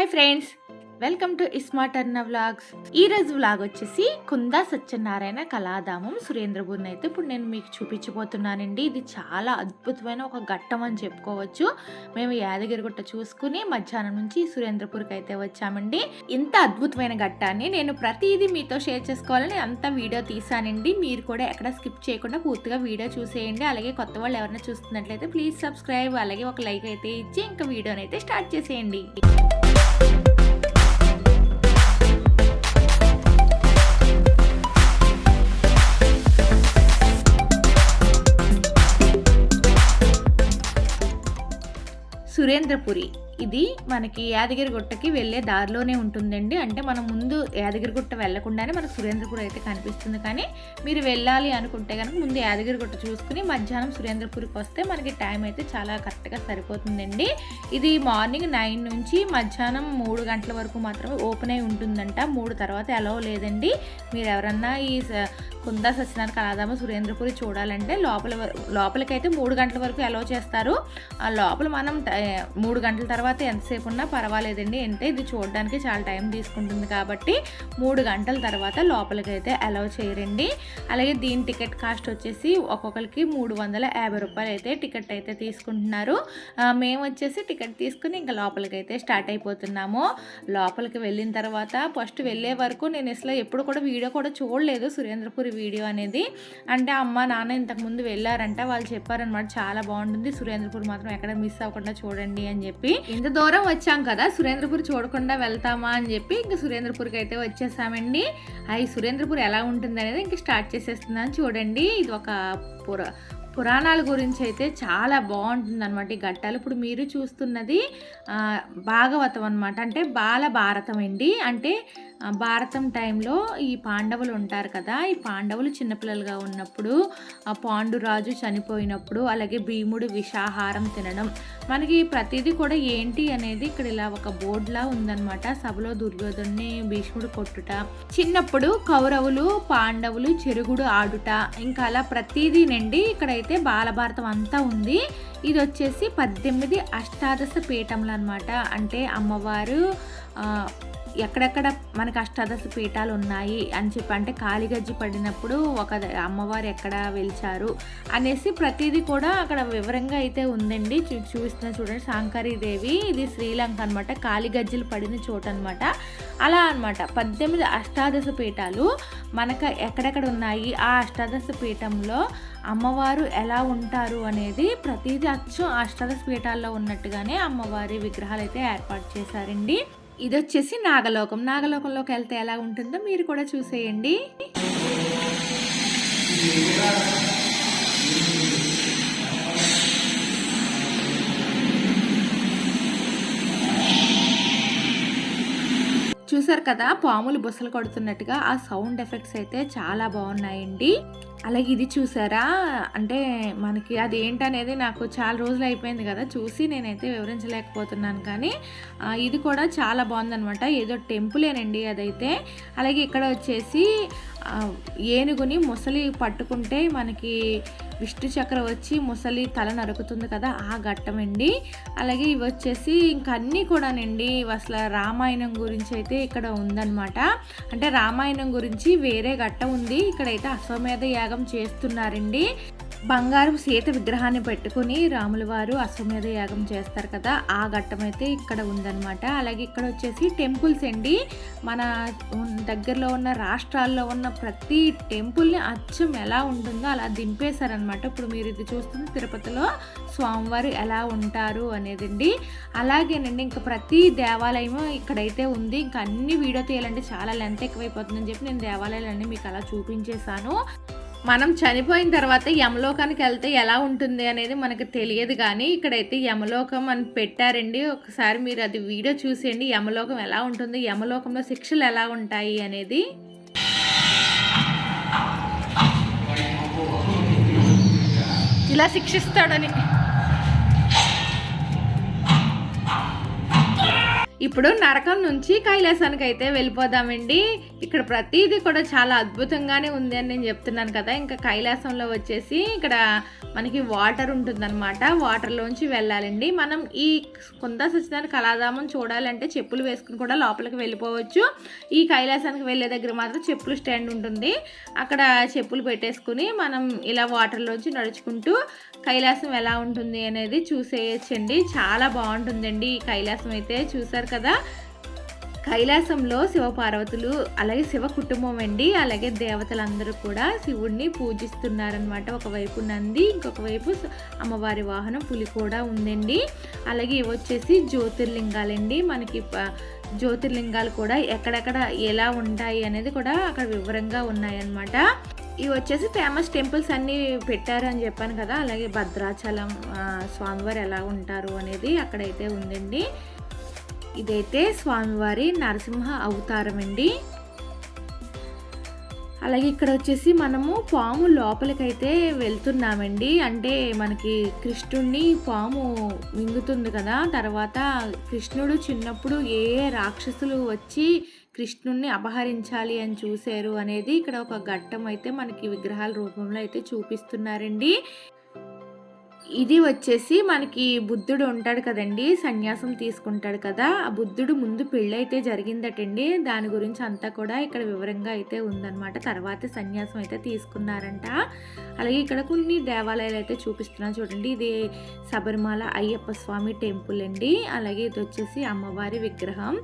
Hi friends welcome to iSmart Anna vlogs ఈ రోజు vlog వచ్చేసి కుందా సత్యనారాయణ కళాధామం సురేంద్రపూర్ని అయితే ఇప్పుడు నేను మీకు చూపించబోతున్నానండి. ఇది చాలా అద్భుతమైన ఒక ఘట్టం అని చెప్పుకోవచ్చు. మేము యాదగిరిగుట్ట చూసుకుని మధ్యాహ్నం నుంచి సురేంద్రపూర్కి అయితే వచ్చామండి. ఇంత అద్భుతమైన ఘట్టాన్ని నేను ప్రతిదీ మీతో షేర్ చేసుకోవాలని అంత వీడియో తీసానండి. మీరు కూడా ఎక్కడ స్కిప్ చేయకుండా పూర్తిగా వీడియో చూసేయండి. అలాగే కొత్త వాళ్ళు ఎవరైనా చూస్తున్నట్లయితే ప్లీజ్ సబ్స్క్రైబ్ అలాగే ఒక లైక్ అయితే ఇచ్చి ఇంకా వీడియోని అయితే స్టార్ట్ చేసేయండి. సురేంద్రపురి ఇది మనకి యాదగిరిగుట్టకి వెళ్ళే దారిలోనే ఉంటుందండి. అంటే మనం ముందు యాదగిరిగుట్ట వెళ్ళకుండానే మనకు సురేంద్రపూర్ అయితే కనిపిస్తుంది. కానీ మీరు వెళ్ళాలి అనుకుంటే కనుక ముందు యాదగిరిగుట్ట చూసుకుని మధ్యాహ్నం సురేంద్రపూర్కి వస్తే మనకి టైం అయితే చాలా కరెక్ట్గా సరిపోతుందండి. ఇది మార్నింగ్ నైన్ నుంచి మధ్యాహ్నం మూడు గంటల వరకు మాత్రమే ఓపెన్ అయి ఉంటుందంట. మూడు తర్వాత ఎలా లేదండి. మీరు ఎవరన్నా ఈ స- కుందా సత్యనారాయణ కళాధామ సురేంద్రపురి చూడాలంటే లోపల లోపలికైతే మూడు గంటల వరకు ఎలా చేస్తారు. ఆ లోపల మనం మూడు గంటల తర్వాత తర్వాత ఎంతసేపు ఉన్నా పర్వాలేదండి. అంటే ఇది చూడడానికి చాలా టైం తీసుకుంటుంది కాబట్టి మూడు గంటల తర్వాత లోపలికి అయితే అలౌ చేయరండి. అలాగే దీని టికెట్ కాస్ట్ వచ్చేసి ఒక్కొక్కరికి మూడు వందల యాభై రూపాయలు అయితే టికెట్ అయితే తీసుకుంటున్నారు. మేము వచ్చేసి టికెట్ తీసుకుని ఇంకా లోపలికైతే స్టార్ట్ అయిపోతున్నాము. లోపలికి వెళ్ళిన తర్వాత ఫస్ట్ వెళ్ళే వరకు నేను అసలు ఎప్పుడు కూడా వీడియో కూడా చూడలేదు సురేంద్రపురి వీడియో అనేది. అంటే అమ్మ నాన్న ఇంతకు ముందు వెళ్ళారంట వాళ్ళు చెప్పారనమాట చాలా బాగుంటుంది సురేంద్రపూర్ మాత్రం ఎక్కడ మిస్ అవ్వకుండా చూడండి అని చెప్పి. ఇంత దూరం వచ్చాం కదా సురేంద్రపూర్ చూడకుండా వెళ్తామా అని చెప్పి ఇంకా సురేంద్రపూర్కి అయితే వచ్చేసామండి. అవి సురేంద్రపూర్ ఎలా ఉంటుంది అనేది ఇంక స్టార్ట్ చేసేస్తున్నాను చూడండి. ఇది ఒక పుర పురాణాల గురించి అయితే చాలా బాగుంటుంది అనమాట ఈ ఘట్టాలు. ఇప్పుడు మీరు చూస్తున్నది భాగవతం అనమాట అంటే బాల భారతం అండి. అంటే భారతం టైంలో ఈ పాండవులు ఉంటారు కదా ఈ పాండవులు చిన్నపిల్లలుగా ఉన్నప్పుడు ఆ పాండురాజు చనిపోయినప్పుడు అలాగే భీముడు విషాహారం తినడం. మనకి ప్రతిదీ కూడా ఏంటి అనేది ఇక్కడ ఇలా ఒక బోర్డులా ఉందన్నమాట. సభలో దుర్యోధన్ని భీష్ముడు కొట్టుట. చిన్నప్పుడు కౌరవులు పాండవులు చెరుగుడు ఆడుట. ఇంకా అలా ప్రతిదీ నుండి ఇక్కడైతే బాలభారతం అంతా ఉంది. ఇది వచ్చేసి పద్దెనిమిది అష్టాదశ పీఠములు అనమాట అంటే అమ్మవారు ఎక్కడెక్కడ మనకి అష్టాదశ పీఠాలు ఉన్నాయి అని చెప్పి అంటే కాలిగజ్జి పడినప్పుడు ఒక అమ్మవారు ఎక్కడ వెలిచారు అనేసి ప్రతిదీ కూడా అక్కడ వివరంగా అయితే ఉందండి. చూ చూపిస్తున్న చూడండి. శాంకరీదేవి ఇది శ్రీలంక అనమాట కాలిగజ్జలు పడిన చోటు అనమాట అలా అనమాట పద్దెనిమిది అష్టాదశ పీఠాలు మనకు ఎక్కడెక్కడ ఉన్నాయి? ఆ అష్టాదశ పీఠంలో అమ్మవారు ఎలా ఉంటారు అనేది ప్రతిదీ అచ్చం అష్టాదశ పీఠాల్లో ఉన్నట్టుగానే అమ్మవారి విగ్రహాలు అయితే ఏర్పాటు చేశారండి. ఇది వచ్చేసి నాగలోకం. నాగలోకంలోకి వెళ్తే ఎలా ఉంటుందో మీరు కూడా చూసేయండి. చూసారు కదా పాములు బుసలు కొడుతున్నట్టుగా ఆ సౌండ్ ఎఫెక్ట్స్ అయితే చాలా బాగున్నాయండి. అలాగే ఇది చూసారా? అంటే మనకి అది ఏంటనేది నాకు చాలా రోజులు అయిపోయింది కదా చూసి నేనైతే వివరించలేకపోతున్నాను కానీ ఇది కూడా చాలా బాగుందనమాట ఏదో టెంపులేనండి అదైతే. అలాగే ఇక్కడ వచ్చేసి ఏనుగుని ముసలి పట్టుకుంటే మనకి విష్ణు చక్ర వచ్చి ముసలి తల నరుకుతుంది కదా ఆ ఘట్టమండి. అలాగే ఇవి వచ్చేసి ఇంకా అన్నీ కూడానండి. అసలు రామాయణం గురించి అయితే ఇక్కడ ఉందన్నమాట. అంటే రామాయణం గురించి వేరే ఘట్టం ఉంది. ఇక్కడైతే అశ్వమేధ యాగం చేస్తున్నారండి. బంగారు సీత విగ్రహాన్ని పెట్టుకుని రాముల వారు అశ్వమేధ యాగం చేస్తారు కదా ఆ ఘట్టం అయితే ఇక్కడ ఉందన్నమాట. అలాగే ఇక్కడ వచ్చేసి టెంపుల్స్ అండి. మన దగ్గరలో ఉన్న రాష్ట్రాల్లో ఉన్న ప్రతి టెంపుల్ని అచ్చం ఎలా ఉంటుందో అలా దింపేశారనమాట ఇప్పుడు మీరు ఇది చూస్తుంది తిరుపతిలో స్వామివారు ఎలా ఉంటారు అనేదండి. అలాగేనండి ఇంకా ప్రతి దేవాలయం ఇక్కడైతే ఉంది. ఇంకా అన్ని వీడియో తీయాలంటే చాలా లెంత్ ఎక్కువైపోతుందని చెప్పి నేను దేవాలయాలన్నీ మీకు అలా చూపించేశాను. మనం చనిపోయిన తర్వాత యమలోకానికి వెళ్తే ఎలా ఉంటుంది అనేది మనకు తెలియదు కానీ ఇక్కడైతే యమలోకం అని పెట్టారండి. ఒకసారి మీరు అది వీడియో చూసేయండి. యమలోకం ఎలా ఉంటుంది? యమలోకంలో శిక్షలు ఎలా ఉంటాయి అనేది? ఇలా శిక్షిస్తాడని. ఇప్పుడు నరకం నుంచి కైలాసానికి అయితే వెళ్ళిపోదామండి. ఇక్కడ ప్రతిదీ కూడా చాలా అద్భుతంగానే ఉంది అని నేను చెప్తున్నాను కదా. ఇంకా కైలాసంలో వచ్చేసి ఇక్కడ మనకి వాటర్ ఉంటుందన్నమాట. వాటర్లోంచి వెళ్ళాలండి. మనం ఈ కుందా సత్యనారాయణ కళాధామం చూడాలంటే చెప్పులు వేసుకుని కూడా లోపలికి వెళ్ళిపోవచ్చు. ఈ కైలాసానికి వెళ్ళే దగ్గర మాత్రం చెప్పులు స్టాండ్ ఉంటుంది. అక్కడ చెప్పులు పెట్టేసుకుని మనం ఇలా వాటర్లోంచి నడుచుకుంటూ కైలాసం ఎలా ఉంటుంది అనేది చూసేయచ్చండి. చాలా బాగుంటుందండి ఈ కైలాసం అయితే. చూసారు కదా? కైలాసంలో శివపార్వతులు అలాగే శివ కుటుంబం అండి అలాగే దేవతలందరూ కూడా శివుడిని పూజిస్తున్నారనమాట ఒకవైపు నంది ఇంకొక వైపు అమ్మవారి వాహనం పులి కూడా ఉందండి. అలాగే ఇవి వచ్చేసి జ్యోతిర్లింగాలండి. మనకి జ్యోతిర్లింగాలు కూడా ఎక్కడెక్కడ ఎలా ఉంటాయి అనేది కూడా అక్కడ వివరంగా ఉన్నాయన్నమాట. ఇవి వచ్చేసి ఫేమస్ టెంపుల్స్ అన్నీ పెట్టారు అని చెప్పాను కదా. అలాగే భద్రాచలం స్వామివారు ఎలా ఉంటారు అనేది అక్కడైతే ఉందండి. ఇదైతే స్వామివారి నరసింహ అవతారం అండి అలాగే ఇక్కడ వచ్చేసి మనము పాము లోపలికైతే వెళ్తున్నామండి. అంటే మనకి కృష్ణుడిని పాము మింగుతుంది కదా. తర్వాత కృష్ణుడు చిన్నప్పుడు ఏ రాక్షసులు వచ్చి కృష్ణుడిని అపహరించాలి అని చూశారు అనేది ఇక్కడ ఒక ఘట్టం అయితే మనకి విగ్రహాల రూపంలో అయితే చూపిస్తున్నారండి. ఇది వచ్చేసి మనకి బుద్ధుడు ఉంటాడు కదండి సన్యాసం తీసుకుంటాడు కదా. ఆ బుద్ధుడు ముందు పెళ్ళైతే జరిగిందటండి. దాని గురించి అంతా కూడా ఇక్కడ వివరంగా అయితే ఉందన్నమాట. తర్వాత సన్యాసం అయితే తీసుకున్నారంట. అలాగే ఇక్కడ కొన్ని దేవాలయాలు అయితే చూపిస్తున్నాను చూడండి. ఇది శబరిమల అయ్యప్ప స్వామి టెంపుల్ అండి. అలాగే ఇది వచ్చేసి అమ్మవారి విగ్రహం.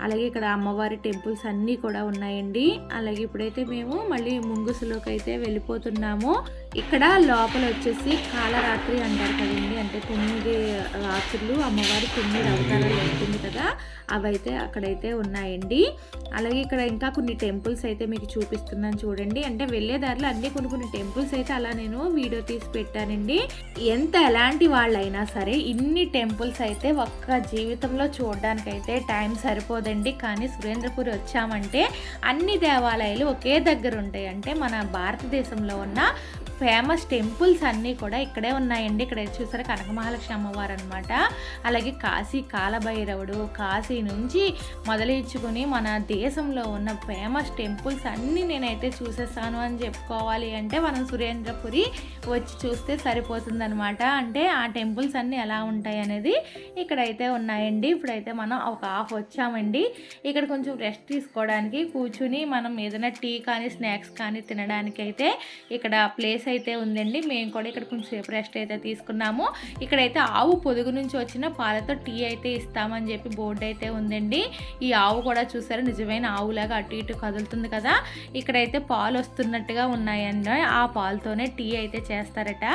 అలాగే ఇక్కడ అమ్మవారి టెంపుల్స్ అన్నీ కూడా ఉన్నాయండి. అలాగే ఇప్పుడైతే మేము మళ్ళీ ముంగుసులోకి అయితే వెళ్ళిపోతున్నాము. ఇక్కడ లోపల వచ్చేసి కాలరాత్రి అంటారు కదండి. అంటే తొమ్మిది రాత్రులు అమ్మవారి తొమ్మిది అవతారాలు ఉంటుంది కదా. అవైతే అక్కడైతే ఉన్నాయండి. అలాగే ఇక్కడ ఇంకా కొన్ని టెంపుల్స్ అయితే మీకు చూపిస్తున్నాను చూడండి. అంటే వెళ్ళే దారిలో అన్ని కొన్ని కొన్ని టెంపుల్స్ అయితే అలా నేను వీడియో తీసి పెట్టానండి. ఎంత ఎలాంటి వాళ్ళైనా సరే ఇన్ని టెంపుల్స్ అయితే ఒక్క జీవితంలో చూడడానికైతే టైం సరిపోదండి. కానీ సురేంద్రపూర్ వచ్చామంటే అన్ని దేవాలయాలు ఒకే దగ్గర ఉంటాయి. అంటే మన భారతదేశంలో ఉన్న ఫేమస్ టెంపుల్స్ అన్నీ కూడా ఇక్కడే ఉన్నాయండి. ఇక్కడ చూసారా? కనకమహాలక్ష్మి అమ్మవారు అనమాట అలాగే కాశీ కాలభైరవుడు కాశీ నుంచి మొదలిచ్చుకుని మన దేశంలో ఉన్న ఫేమస్ టెంపుల్స్ అన్నీ నేనైతే చూసేస్తాను అని చెప్పుకోవాలి అంటే మనం సురేంద్రపురి వచ్చి చూస్తే సరిపోతుందనమాట అంటే ఆ టెంపుల్స్ అన్నీ ఎలా ఉంటాయి అనేది ఇక్కడైతే ఉన్నాయండి. ఇప్పుడైతే మనం ఒక హాఫ్ వచ్చామండి. ఇక్కడ కొంచెం రెస్ట్ తీసుకోవడానికి కూర్చుని మనం ఏదైనా టీ కానీ స్నాక్స్ కానీ తినడానికి అయితే ఇక్కడ ప్లేస్ అయితే ఉందండి. మేము కూడా ఇక్కడ కొంచెం సేపు రెస్ట్ అయితే తీసుకున్నాము. ఇక్కడైతే ఆవు పొదుగు నుంచి వచ్చిన పాలతో టీ అయితే ఇస్తామని చెప్పి బోర్డు అయితే ఉందండి. ఈ ఆవు కూడా చూసారా నిజమైన ఆవులాగా అటు ఇటు కదులుతుంది కదా. ఇక్కడైతే పాలు వస్తున్నట్టుగా ఉన్నాయండి. ఆ పాలతోనే టీ అయితే చేస్తారట.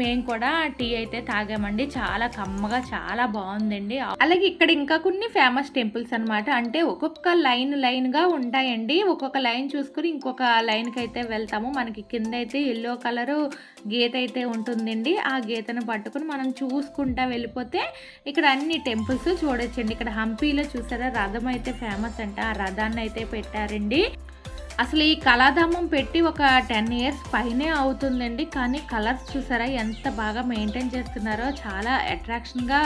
మేము కూడా టీ అయితే తాగామండి. చాలా కమ్మగా చాలా బాగుందండి. అలాగే ఇక్కడ ఇంకా కొన్ని ఫేమస్ టెంపుల్స్ అనమాట అంటే ఒక్కొక్క లైన్ లైన్గా ఉంటాయండి. ఒక్కొక్క లైన్ చూసుకుని ఇంకొక లైన్కి అయితే వెళ్తాము. మనకి కింద అయితే ఎల్లో కలర్ కలరు గీత అయితే ఉంటుందండి. ఆ గీతను పట్టుకుని మనం చూసుకుంటా వెళ్ళిపోతే ఇక్కడ అన్ని టెంపుల్స్ చూడొచ్చండి. ఇక్కడ హంపీలో చూసారా రథం అయితే ఫేమస్ అంట. ఆ రథాన్ని అయితే పెట్టారండి. అసలు ఈ కళాధామం పెట్టి ఒక టెన్ ఇయర్స్ పైనే అవుతుందండి. కానీ కలర్స్ చూసారా ఎంత బాగా మెయింటైన్ చేస్తున్నారో చాలా అట్రాక్షన్గా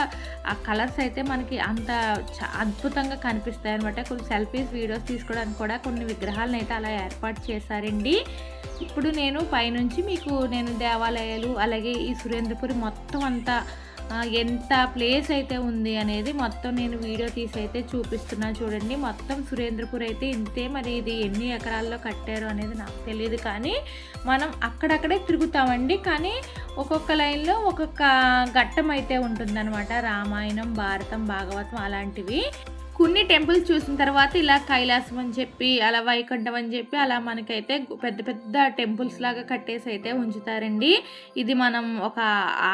ఆ కలర్స్ అయితే మనకి అంత అద్భుతంగా కనిపిస్తాయి అనమాట కొన్ని సెల్ఫీస్ వీడియోస్ తీసుకోవడానికి కూడా కొన్ని విగ్రహాలను అయితే అలా ఏర్పాటు చేశారండి. ఇప్పుడు నేను పైనుంచి మీకు నేను దేవాలయాలు అలాగే ఈ సురేంద్రపురి మొత్తం అంతా ఎంత ప్లేస్ అయితే ఉంది అనేది మొత్తం నేను వీడియో తీసి అయితే చూపిస్తున్నాను చూడండి. మొత్తం సురేంద్రపూర్ అయితే ఇంతే మరి ఇది ఎన్ని ఎకరాల్లో కట్టారు అనేది నాకు తెలియదు కానీ మనం అక్కడక్కడే తిరుగుతామండి. కానీ ఒక్కొక్క లైన్లో ఒక్కొక్క ఘట్టం అయితే ఉంటుందన్నమాట. రామాయణం భారతం భాగవతం అలాంటివి. కొన్ని టెంపుల్స్ చూసిన తర్వాత ఇలా కైలాసం అని చెప్పి అలా వైకుంఠం అని చెప్పి అలా మనకైతే పెద్ద పెద్ద టెంపుల్స్ లాగా కట్టేసి అయితే ఉంచుతారండి. ఇది మనం ఒక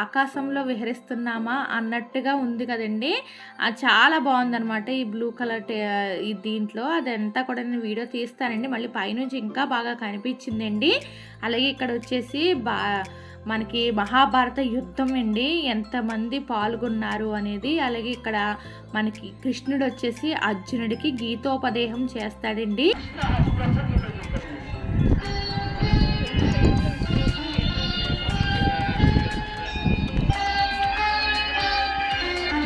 ఆకాశంలో విహరిస్తున్నామా అన్నట్టుగా ఉంది కదండి. చాలా బాగుందనమాట ఈ బ్లూ కలర్ ఈ దీంట్లో. అదంతా కూడా నేను వీడియో తీస్తానండి. మళ్ళీ పైనుంచి ఇంకా బాగా కనిపించిందండి. అలాగే ఇక్కడ వచ్చేసి బా మనకి మహాభారత యుద్ధం అండి. ఎంతమంది పాల్గొన్నారు అనేది అలాగే ఇక్కడ మనకి కృష్ణుడు వచ్చేసి అర్జునుడికి గీతోపదేహం చేస్తాడండి.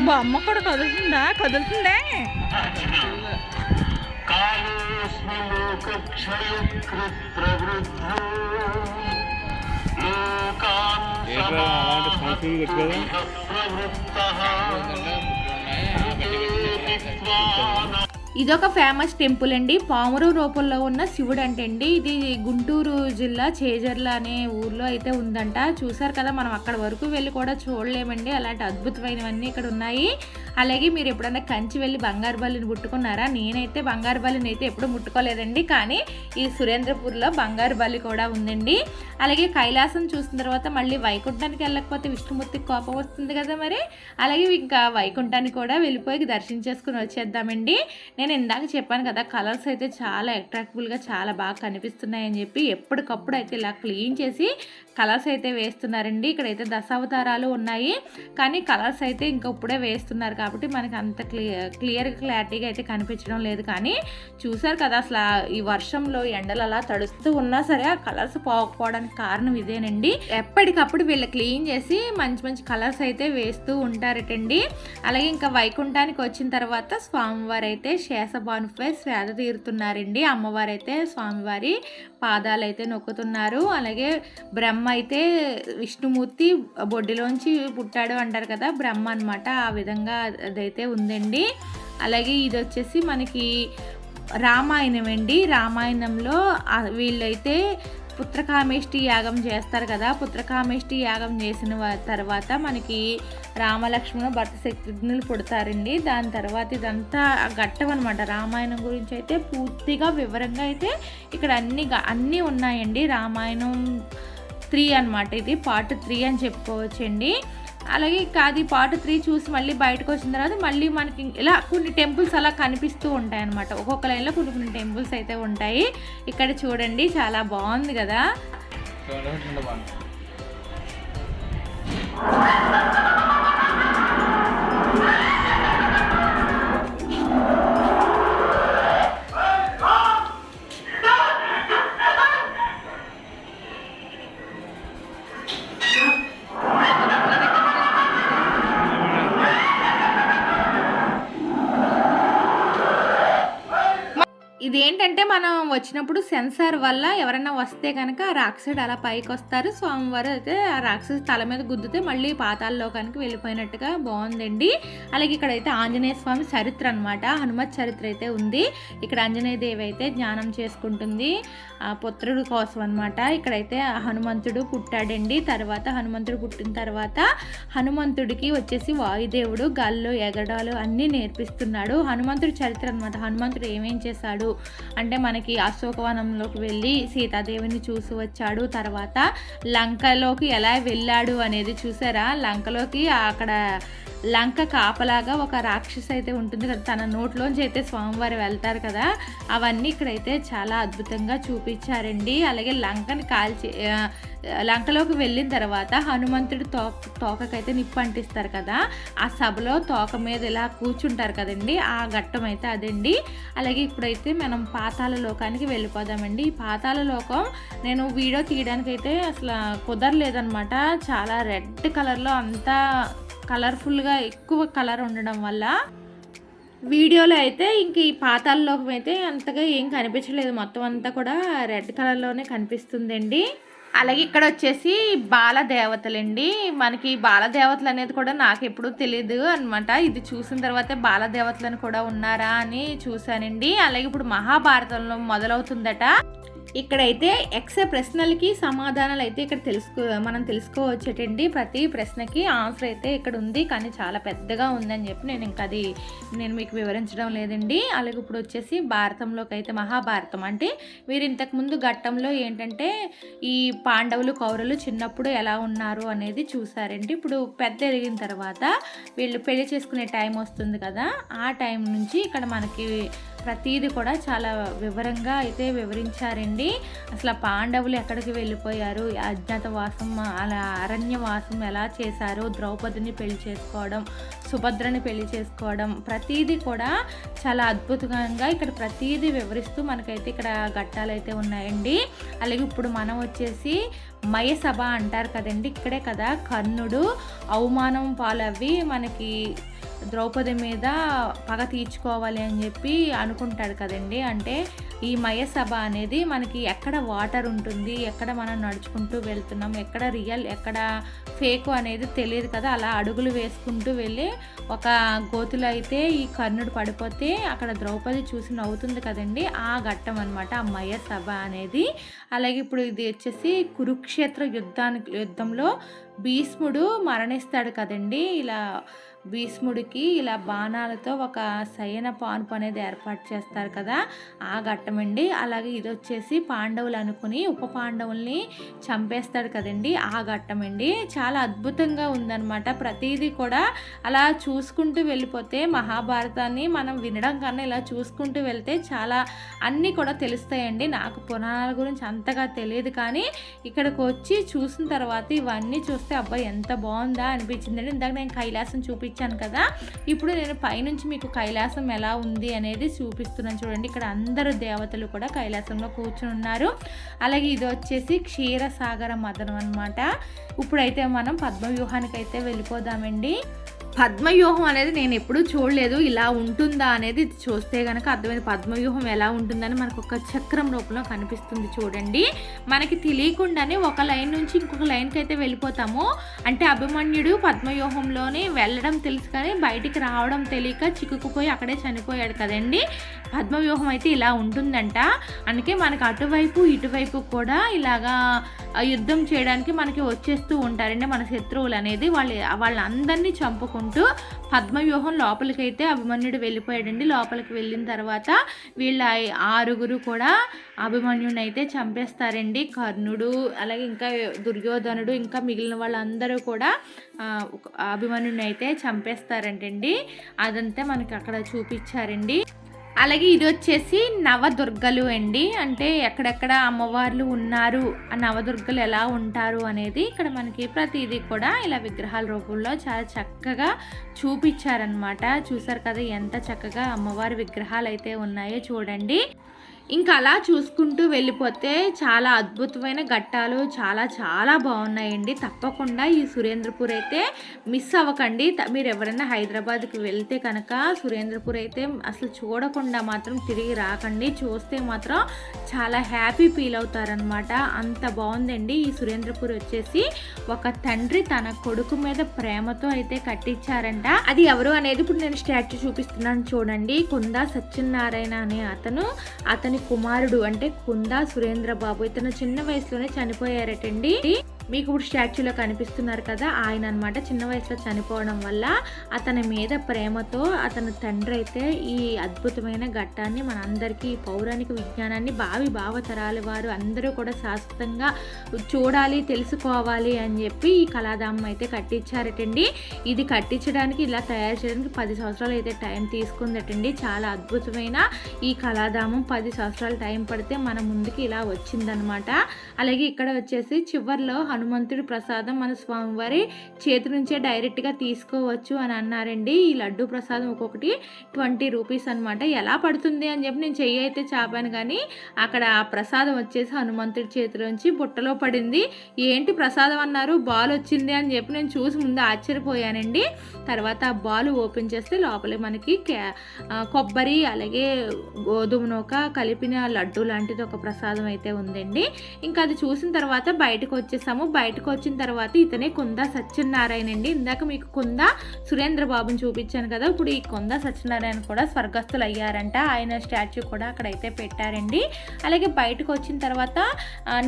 బొమ్మ కూడా కదులుతుందా? కదులుతుందే? కాళేశ్వరు ఏంట్రా అలాంటి సంవత్సరం గట్టి కదా ఇదొక ఫేమస్ టెంపుల్ అండి. పామురు రూపంలో ఉన్న శివుడు అంటే అండి ఇది గుంటూరు జిల్లా చేజర్ల అనే ఊర్లో అయితే ఉందంట. చూసారు కదా మనం అక్కడ వరకు వెళ్ళి కూడా చూడలేమండి. అలాంటి అద్భుతమైనవన్నీ ఇక్కడ ఉన్నాయి. అలాగే మీరు ఎప్పుడన్నా కంచి వెళ్ళి బంగారు బల్లిని ముట్టుకున్నారా? నేనైతే బంగారు బల్లిని అయితే ఎప్పుడు ముట్టుకోలేదండి. కానీ ఈ సురేంద్రపూర్లో బంగారు బల్లి కూడా ఉందండి. అలాగే కైలాసం చూసిన తర్వాత మళ్ళీ వైకుంఠానికి వెళ్ళకపోతే విష్ణుమూర్తికి కోపం వస్తుంది కదా మరి? అలాగే ఇంకా వైకుంఠానికి కూడా వెళ్ళిపోయి దర్శించేసుకుని వచ్చేద్దామండి. నేను ఇందాక చెప్పాను కదా కలర్స్ అయితే చాలా అట్రాక్టివ్గా చాలా బాగా కనిపిస్తున్నాయని చెప్పి ఎప్పటికప్పుడు అయితే ఇలా క్లీన్ చేసి కలర్స్ అయితే వేస్తున్నారండి. ఇక్కడైతే దశావతారాలు ఉన్నాయి. కానీ కలర్స్ అయితే ఇంకా ఇప్పుడే వేస్తున్నారు కాబట్టి మనకి అంత క్లియర్ క్లియర్ క్లారిటీగా అయితే కనిపించడం లేదు. కానీ చూసారు కదా అసలు ఈ వర్షంలో ఎండలు అలా తడుస్తూ ఉన్నా సరే ఆ కలర్స్ పోకపోవడానికి కారణం ఇదేనండి. ఎప్పటికప్పుడు వీళ్ళు క్లీన్ చేసి మంచి మంచి కలర్స్ అయితే వేస్తూ ఉంటారటండి. అలాగే ఇంకా వైకుంఠానికి వచ్చిన తర్వాత స్వామివారు అయితే శేషభానుపై శ్వేత తీరుతున్నారండి. అమ్మవారు అయితే స్వామివారి పాదాలు అయితే నొక్కుతున్నారు. అలాగే బ్రహ్మ అయితే విష్ణుమూర్తి బొడ్డిలోంచి పుట్టాడు అంటారు కదా బ్రహ్మ అన్నమాట. ఆ విధంగా అదైతే ఉందండి. అలాగే ఇది వచ్చేసి మనకి రామాయణం అండి. రామాయణంలో వీళ్ళైతే పుత్రకామేష్టి యాగం చేస్తారు కదా. పుత్రకామేష్టి యాగం చేసిన తర్వాత మనకి రామలక్ష్మణ భర్త శక్తిజ్ఞులు పుడతారండి. దాని తర్వాత ఇదంతా ఘట్టం అనమాట రామాయణం గురించి అయితే పూర్తిగా వివరంగా అయితే ఇక్కడ అన్ని గ- అన్నీ ఉన్నాయండి. రామాయణం త్రీ అన్నమాట ఇది. పార్ట్ త్రీ అని చెప్పుకోవచ్చండి. అలాగే ఇంకా అది పార్ట్ త్రీ చూసి మళ్ళీ బయటకు వచ్చిన తర్వాత మళ్ళీ మనకి ఇలా కొన్ని టెంపుల్స్ అలా కనిపిస్తూ ఉంటాయి అనమాట ఒక్కొక్క లైన్లో కొన్ని కొన్ని టెంపుల్స్ అయితే ఉంటాయి. ఇక్కడ చూడండి చాలా బాగుంది కదా. ఇదేంటంటే మనం వచ్చినప్పుడు సెన్సార్ వల్ల ఎవరైనా వస్తే కనుక ఆ రాక్షసుడు అలా పైకి వస్తారు. స్వామివారు అయితే ఆ రాక్షసు తల మీద గుద్దితే మళ్ళీ పాతాల్లోకానికి వెళ్ళిపోయినట్టుగా బాగుందండి. అలాగే ఇక్కడైతే ఆంజనేయ స్వామి చరిత్ర అనమాట హనుమత్ చరిత్ర అయితే ఉంది. ఇక్కడ ఆంజనేయ దేవి అయితే జ్ఞానం చేసుకుంటుంది. ఆ పుత్రుడు కోసం అనమాట ఇక్కడైతే హనుమంతుడు పుట్టాడండి. తర్వాత హనుమంతుడు పుట్టిన తర్వాత హనుమంతుడికి వచ్చేసి వాయుదేవుడు గాల్లో ఎగడాలు అన్నీ నేర్పిస్తున్నాడు. హనుమంతుడి చరిత్ర అనమాట హనుమంతుడు ఏమేం చేశాడు? అంటే మనకి అశోకవనంలోకి వెళ్ళి సీతాదేవిని చూసి వచ్చాడు. తర్వాత లంకలోకి ఎలా వెళ్ళాడు అనేది చూసారా? లంకలోకి అక్కడ లంక కాపలాగా ఒక రాక్షసి అయితే ఉంటుంది కదా తన నోట్లోంచి అయితే స్వామివారు వెళ్తారు కదా అవన్నీ ఇక్కడైతే చాలా అద్భుతంగా చూపించారండి. అలాగే లంకని కాల్చి లంకలోకి వెళ్ళిన తర్వాత హనుమంతుడు తోక తోకకైతే నిప్పు అంటిస్తారు కదా ఆ సభలో తోక మీద ఇలా కూర్చుంటారు కదండి ఆ ఘట్టం అయితే అదండి. అలాగే ఇప్పుడైతే మనం పాతాల లోకానికి వెళ్ళిపోదామండి. ఈ పాతాల లోకం నేను వీడియో తీయడానికి అయితే అసలు కుదరలేదనమాట చాలా రెడ్ కలర్లో అంతా కలర్ఫుల్గా ఎక్కువ కలర్ ఉండడం వల్ల వీడియోలో అయితే ఇంక ఈ పాతాల అయితే అంతగా ఏం కనిపించలేదు. మొత్తం అంతా కూడా రెడ్ కలర్లోనే కనిపిస్తుందండి. అలాగే ఇక్కడ వచ్చేసి బాల దేవతలండి మనకి బాల దేవతలు అనేది కూడా నాకు ఎప్పుడూ తెలియదు అనమాట ఇది చూసిన తర్వాత బాల దేవతలను కూడా ఉన్నారా అని చూశానండి. అలాగే ఇప్పుడు మహాభారతంలో మొదలవుతుందట. ఇక్కడైతే ఎక్స్ ప్రశ్నలకి సమాధానాలు అయితే ఇక్కడ తెలుసుకో మనం తెలుసుకోవచ్చేటండి. ప్రతి ప్రశ్నకి ఆన్సర్ అయితే ఇక్కడ ఉంది. కానీ చాలా పెద్దగా ఉందని చెప్పి నేను ఇంకా అది నేను మీకు వివరించడం లేదండి. అలాగే ఇప్పుడు వచ్చేసి భారతంలోకి అయితే మహాభారతం. అంటే వీరు ఇంతకుముందు ఘట్టంలో ఏంటంటే ఈ పాండవులు కౌరవులు చిన్నప్పుడు ఎలా ఉన్నారు అనేది చూసారండి. ఇప్పుడు పెద్ద ఎదిగిన తర్వాత వీళ్ళు పెళ్ళి చేసుకునే టైం వస్తుంది కదా. ఆ టైం నుంచి ఇక్కడ మనకి ప్రతీది కూడా చాలా వివరంగా అయితే వివరించారండి. అసలు ఆ పాండవులు ఎక్కడికి వెళ్ళిపోయారు? అజ్ఞాతవాసం అలా అరణ్యవాసం ఎలా చేశారు? ద్రౌపదిని పెళ్ళి చేసుకోవడం సుభద్రని పెళ్ళి చేసుకోవడం ప్రతీది కూడా చాలా అద్భుతంగా ఇక్కడ ప్రతీది వివరిస్తూ మనకైతే ఇక్కడ ఘట్టాలు అయితే ఉన్నాయండి. అలాగే ఇప్పుడు మనం వచ్చేసి మయసభ అంటారు కదండి ఇక్కడే కదా. కర్ణుడు అవమానం పాలవి మనకి ద్రౌపది మీద పగ తీర్చుకోవాలి అని చెప్పి అనుకుంటాడు కదండి. అంటే ఈ మయసభ అనేది మనకి ఎక్కడ వాటర్ ఉంటుంది ఎక్కడ మనం నడుచుకుంటూ వెళ్తున్నాం ఎక్కడ రియల్ ఎక్కడ ఫేక్ అనేది తెలియదు కదా. అలా అడుగులు వేసుకుంటూ వెళ్ళి ఒక గోతులో అయితే ఈ కర్ణుడు పడిపోతే అక్కడ ద్రౌపది చూసి నవ్వుతుంది కదండి. ఆ ఘట్టం అనమాట ఆ మయ సభ అనేది. అలాగే ఇప్పుడు ఇది వచ్చేసి కురుక్షేత్ర యుద్ధానికి యుద్ధంలో భీష్ముడు మరణిస్తాడు కదండి. ఇలా భీష్ముడికి ఇలా బాణాలతో ఒక శయన పానుపు అనేది ఏర్పాటు చేస్తారు కదా ఆ ఘట్టమండి. అలాగే ఇది వచ్చేసి పాండవులు అనుకుని ఉప పాండవుల్ని చంపేస్తాడు కదండి ఆ ఘట్టమండి. చాలా అద్భుతంగా ఉందన్నమాట. ప్రతిదీ కూడా అలా చూసుకుంటూ వెళ్ళిపోతే మహాభారతాన్ని మనం వినడం కన్నా ఇలా చూసుకుంటూ వెళ్తే చాలా అన్నీ కూడా తెలుస్తాయండి. నాకు పురాణాల గురించి అంతగా తెలియదు కానీ ఇక్కడికి వచ్చి చూసిన తర్వాత ఇవన్నీ చూస్తే అబ్బాయి ఎంత బాగుందా అనిపించిందండి. ఇందాక నేను కైలాసం చూపించాను కదా. ఇప్పుడు నేను పైనుంచి మీకు కైలాసం ఎలా ఉంది అనేది చూపిస్తున్నాను చూడండి. ఇక్కడ అందరు దేవతలు కూడా కైలాసంలో కూర్చుని ఉన్నారు. అలాగే ఇది వచ్చేసి క్షీరసాగర మదనం అనమాట ఇప్పుడైతే మనం పద్మవ్యూహానికి అయితే వెళ్ళిపోదామండి. పద్మవ్యూహం అనేది నేను ఎప్పుడూ చూడలేదు. ఇలా ఉంటుందా అనేది ఇది చూస్తే కనుక అర్థమైంది. పద్మవ్యూహం ఎలా ఉంటుందని మనకు ఒక చక్రం రూపంలో కనిపిస్తుంది చూడండి. మనకి తెలియకుండానే ఒక లైన్ నుంచి ఇంకొక లైన్కి అయితే వెళ్ళిపోతాము. అంటే అభిమన్యుడు పద్మవ్యూహంలోనే వెళ్ళడం తెలుసు కానీ బయటికి రావడం తెలియక చిక్కుకుపోయి అక్కడే చనిపోయాడు కదండి. పద్మవ్యూహం అయితే ఇలా ఉంటుందంట. అందుకే మనకు అటువైపు ఇటువైపు కూడా ఇలాగా యుద్ధం చేయడానికి మనకి వచ్చేస్తూ ఉంటారండి మన శత్రువులు అనేది. వాళ్ళు వాళ్ళందరినీ చంపుకుంటూ పద్మవ్యూహం లోపలికి అయితే అభిమన్యుడు వెళ్ళిపోయాడండి. లోపలికి వెళ్ళిన తర్వాత వీళ్ళ ఆరుగురు కూడా అభిమన్యుడిని అయితే చంపేస్తారండి. కర్ణుడు అలాగే ఇంకా దుర్యోధనుడు ఇంకా మిగిలిన వాళ్ళందరూ కూడా అభిమన్యుని అభిమన్యుడిని అయితే చంపేస్తారంటండి. అదంతా మనకి అక్కడ చూపించారండి. అలాగే ఇది వచ్చేసి నవదుర్గలు అండి. అంటే ఎక్కడెక్కడ అమ్మవార్లు ఉన్నారు ఆ నవదుర్గలు ఎలా ఉంటారు అనేది ఇక్కడ మనకి ప్రతిదీ కూడా ఇలా విగ్రహాల రూపంలో చాలా చక్కగా చూపించారనమాట చూసారు కదా ఎంత చక్కగా అమ్మవారి విగ్రహాలు అయితే ఉన్నాయో చూడండి. ఇంకా అలా చూసుకుంటూ వెళ్ళిపోతే చాలా అద్భుతమైన ఘట్టాలు చాలా చాలా బాగున్నాయండి. తప్పకుండా ఈ సురేంద్రపూర్ అయితే మిస్ అవ్వకండి. మీరు ఎవరైనా హైదరాబాద్కి వెళ్తే కనుక సురేంద్రపూర్ అయితే అసలు చూడకుండా మాత్రం తిరిగి రాకండి. చూస్తే మాత్రం చాలా హ్యాపీ ఫీల్ అవుతారనమాట అంత బాగుందండి. ఈ సురేంద్రపూర్ వచ్చేసి ఒక తండ్రి తన కొడుకు మీద ప్రేమతో అయితే కట్టించారంట. అది ఎవరు అనేది ఇప్పుడు నేను స్టాచ్యూ చూపిస్తున్నాను చూడండి. కుందా సత్యనారాయణ అనే అతను అతని కుమారుడు అంటే కుందా సురేంద్ర బాబు ఇతను చిన్న వయసులోనే చనిపోయారటండి. మీకు ఇప్పుడు స్టాచ్యూలో కనిపిస్తున్నారు కదా ఆయన అనమాట చిన్న వయసులో చనిపోవడం వల్ల అతని మీద ప్రేమతో అతని తండ్రి అయితే ఈ అద్భుతమైన ఘట్టాన్ని మనందరికీ ఈ పౌరాణిక విజ్ఞానాన్ని భావి భావతరాల వారు అందరూ కూడా శాశ్వతంగా చూడాలి తెలుసుకోవాలి అని చెప్పి ఈ కళాధామం అయితే కట్టించారటండి. ఇది కట్టించడానికి ఇలా తయారు చేయడానికి పది సంవత్సరాలు అయితే టైం తీసుకుందటండి. చాలా అద్భుతమైన ఈ కళాధామం పది సంవత్సరాలు టైం పడితే మన ముందుకి ఇలా వచ్చిందనమాట అలాగే ఇక్కడ వచ్చేసి చివర్లో హనుమంతుడి ప్రసాదం మన స్వామివారి చేతి నుంచే డైరెక్ట్గా తీసుకోవచ్చు అని అన్నారండి. ఈ లడ్డు ప్రసాదం ఒక్కొక్కటి ట్వంటీ రూపీస్ అనమాట ఎలా పడుతుంది అని చెప్పి నేను చెయ్యి అయితే చాపాను కానీ అక్కడ ఆ ప్రసాదం వచ్చేసి హనుమంతుడి చేతిలోంచి బుట్టలో పడింది. ఏంటి ప్రసాదం అన్నారు? బాల్ వచ్చింది అని చెప్పి నేను చూసి ముందు ఆశ్చర్యపోయానండి. తర్వాత ఆ బాల్ ఓపెన్ చేస్తే లోపల మనకి కొబ్బరి అలాగే గోధుమ నూక కలిపిన లడ్డు లాంటిది ఒక ప్రసాదం అయితే ఉందండి. ఇంకా అది చూసిన తర్వాత బయటకు వచ్చేసాము. బయటకు వచ్చిన తర్వాత ఇతనే కుందా సత్యనారాయణ అండి. ఇందాక మీకు కుందా సురేంద్ర బాబుని చూపించాను కదా ఇప్పుడు ఈ కొంద సత్యనారాయణ కూడా స్వర్గస్థులు అయ్యారంట ఆయన స్టాచ్యూ కూడా అక్కడైతే పెట్టారండి. అలాగే బయటకు వచ్చిన తర్వాత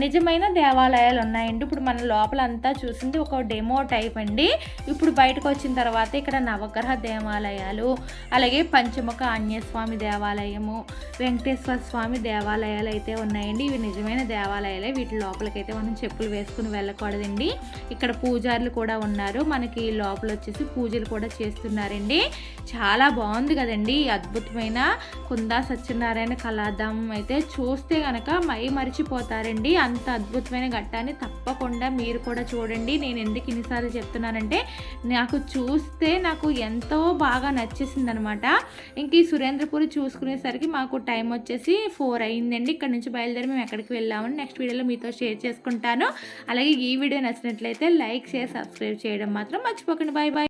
నిజమైన దేవాలయాలు ఉన్నాయండి. ఇప్పుడు మన లోపల అంతా చూసింది ఒక డెమో టైప్ అండి. ఇప్పుడు బయటకు వచ్చిన తర్వాత ఇక్కడ నవగ్రహ దేవాలయాలు అలాగే పంచముఖ ఆంజనేయస్వామి దేవాలయము వెంకటేశ్వర స్వామి దేవాలయాలు అయితే ఉన్నాయండి. ఇవి నిజమైన దేవాలయాలే. వీటి లోపలికైతే మనం చెప్పులు వేసుకుని వెళ్ళాలి వెళ్ళకూడదండి. ఇక్కడ పూజారులు కూడా ఉన్నారు. మనకి లోపల వచ్చేసి పూజలు కూడా చేస్తున్నారండి. చాలా బాగుంది కదండి. అద్భుతమైన కుందా సత్యనారాయణ కళాధామం అయితే చూస్తే కనుక మై మరిచిపోతారండి. అంత అద్భుతమైన ఘట్టాన్ని తప్పకుండా మీరు కూడా చూడండి. నేను ఎందుకు ఇన్నిసార్లు చెప్తున్నానంటే నాకు చూస్తే నాకు ఎంతో బాగా నచ్చేసింది అనమాట ఇంక ఈ సురేంద్రపురి చూసుకునేసరికి మాకు టైం వచ్చేసి ఫోర్ అయిందండి. ఇక్కడ నుంచి బయలుదేరి మేము ఎక్కడికి వెళ్ళామని నెక్స్ట్ వీడియోలో మీతో షేర్ చేసుకుంటాను. అలాగే ఈ వీడియో నచ్చినట్లయితే లైక్ షేర్ సబ్స్క్రైబ్ చేయడం మాత్రం మర్చిపోకండి. Bye bye